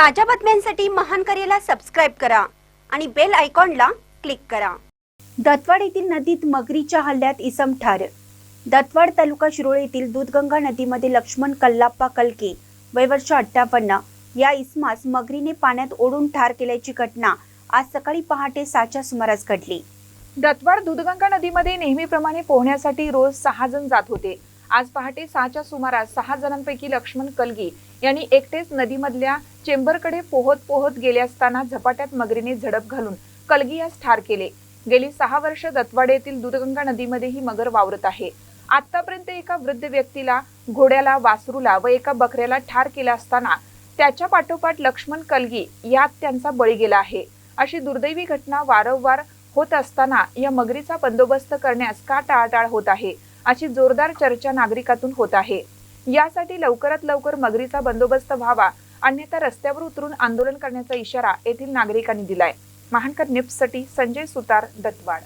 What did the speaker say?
ताज्या बातम्यांसाठी महान करेला सबस्क्राईब करा आणि बेल आयकॉनला क्लिक करा. दत्तवाड येथील नदीत मगरीच्या हल्ल्यात इसम ठार. दत्तवाड तालुका शिरोळ येथील दूधगंगा नदीमध्ये लक्ष्मण कल्लाप्पा कलके वय वर्ष अठ्ठावन्न या इसमास मगरीने पाण्यात ओढून ठार केल्याची घटना आज सकाळी पहाटे सहाच्या सुमारास घडली. दत्तवाड दूधगंगा नदीमध्ये नेहमीप्रमाणे पोहण्यासाठी रोज सहा जण जात होते. आज पहाटे सहाच्या सुमारास सहा जणांपैकी लक्ष्मण कलगी यांनी एकटेच नदीमधल्या चेंबरकडे पोहत पोहत गेले असताना झपाट्यात मगरीने झडप घालून कलगी यास ठार केले. गेली सहा वर्ष दत्वाडे येथील दूधगंगा नदीमध्ये ही मगर वावरत आहे. आतापर्यंत एका वृद्ध व्यक्तीला घोड्याला वासरूला व एका बकऱ्याला ठार केला असताना त्याच्या पाठोपाठ लक्ष्मण कलगी यात त्यांचा बळी गेला आहे. अशी दुर्दैवी घटना वारंवार होत असताना या मगरीचा बंदोबस्त करण्यास का टाळाटाळ होत आहे? अशी जोरदार चर्चा नागरिकातून होत आहे. यासाठी लवकरात लवकर मगरीचा बंदोबस्त व्हावा अन्यथा रस्त्यावर उतरून आंदोलन करण्याचा इशारा येथील नागरिकांनी दिलाय. महानकर निप्ससाठी संजय सुतार दत्तवाड.